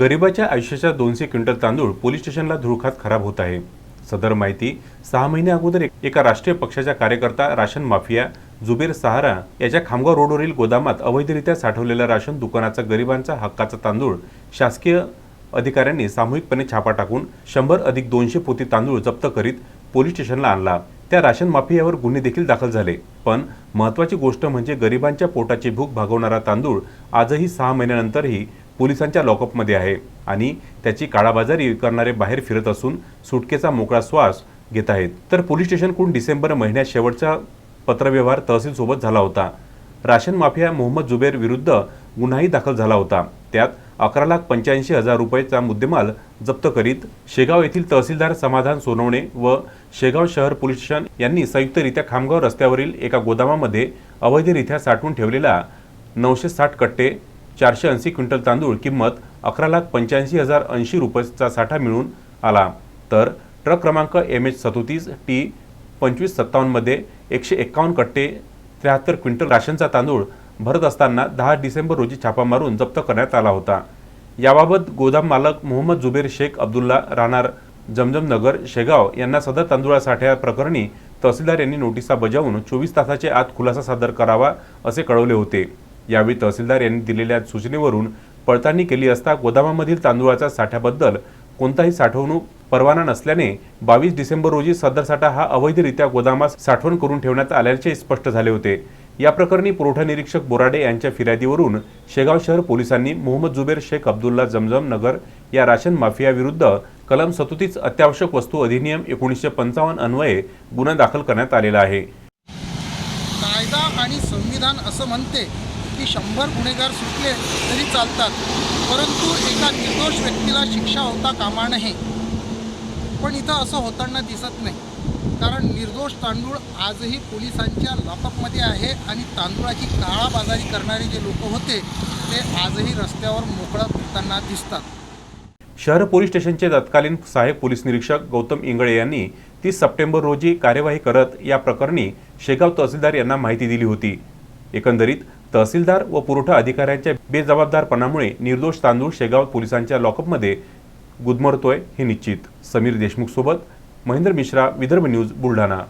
गरिबाच्या आयुष्याच्या दोनशे क्विंटल तांदूळ पोलीस स्टेशनला धुळखात खराब होत आहे. सदर माहिती सहा महिने अगोदर एक- एका राष्ट्रीय पक्षाच्या कार्यकर्ता राशन माफिया जुबेर सहारा याच्या खामगाव रोडवरील गोदामात अवैधरित्या साठवलेल्या राशन दुकानाचा गरिबांचा हक्काचा तांदूळ शासकीय अधिकाऱ्यांनी सामूहिकपणे छापा टाकून शंभर अधिक दोनशे पोती तांदूळ जप्त करीत पोलीस स्टेशनला आणला. त्या राशन माफियावर गुन्हे देखील दाखल झाले. पण महत्त्वाची गोष्ट म्हणजे गरिबांच्या पोटाची भूक भागवणारा तांदूळ आजही सहा महिन्यानंतरही पोलिसांच्या लॉकअपमध्ये आहे आणि त्याची काळाबाजारी करणारे बाहेर फिरत असून सुटकेचा मोकळा श्वास घेत आहेत. तर पोलीस स्टेशनकडून डिसेंबर महिन्यात शेवटचा पत्रव्यवहार तहसीलसोबत झाला होता. राशन माफिया मोहम्मद जुबेर विरुद्ध गुन्हाही दाखल झाला होता. त्यात अकरा लाख पंच्याऐंशी हजार रुपयेचा मुद्देमाल जप्त करीत शेगाव येथील तहसीलदार समाधान सोनवणे व शेगाव शहर पोलीस स्टेशन यांनी संयुक्तरित्या खामगाव रस्त्यावरील एका गोदामामध्ये अवैधरित्या साठवून ठेवलेला नऊशे साठ कट्टे चारशे ऐंशी क्विंटल तांदूळ किंमत अकरा लाख पंच्याऐंशी हजार ऐंशी रुपयेचा साठा मिळून आला. तर ट्रक क्रमांक एम एच सदोतीस टी पंचवीस सत्तावन्नमध्ये एकशे एक्कावन्न कट्टे त्र्याहत्तर क्विंटल राशनचा तांदूळ भरत असताना दहा डिसेंबर रोजी छापा मारून जप्त करण्यात आला होता. याबाबत गोदाम मालक मोहम्मद जुबेर शेख अब्दुल्ला राहणार जमजम नगर शेगाव यांना सदर तांदुळा साठ्या प्रकरणी तहसीलदार यांनी नोटिसा बजावून चोवीस तासाचे आत खुलासा सादर करावा असे कळवले होते. यावेळी तहसीलदार यांनी दिलेल्या सूचनेवरून पडताळणी केली असता गोदामामधील तांदूळाच्या साठ्याबद्दल कोणताही साठवणूक परवाना नसल्याने बावीस डिसेंबर रोजी सदर साठा हा अवैधरित्या गोदामात साठवण करून ठेवण्यात आल्याचे स्पष्ट झाले होते. या प्रकरणी पुरवठा निरीक्षक बोराडे यांच्या फिर्यादीवरून शेगाव शहर पोलिसांनी मोहम्मद जुबेर शेख अब्दुल्ला जमजम नगर या राशन माफियाविरुद्ध कलम सदोतीस अत्यावश्यक वस्तू अधिनियम एकोणीसशे पंचावन्न अन्वये गुन्हा दाखल करण्यात आलेला आहे. कायदा आणि संविधान असं म्हणते की शंभर गुन्हेगार सुटले तरी चालतात परंतु एका निर्दोष व्यक्तीला शिक्षा होता कामा नये. पण इथं असं होताना दिसत नाही. कारण निर्दोष तांदूळ आजही पोलिसांच्या लॉकअपमध्ये आहे आणि तांदूळाची काळाबाजारी करणारे जे लोक होते ते आजही रस्त्यावर मोकळा फिरताना दिसतात. शहर पोलीस स्टेशनचे तत्कालीन सहाय्यक पोलीस निरीक्षक गौतम इंगळे यांनी तीस सप्टेंबर रोजी कार्यवाही करत या प्रकरणी शेगाव तहसीलदार यांना माहिती दिली होती. एकंदरीत तहसीलदार व पुरवठा अधिकाऱ्यांच्या बेजबाबदारपणामुळे निर्दोष तांदूळ शेगाव पोलिसांच्या लॉकअपमध्ये गुदमरतोय हे निश्चित. समीर देशमुख सोबत महेंद्र मिश्रा विदर्भ न्यूज बुलढाणा.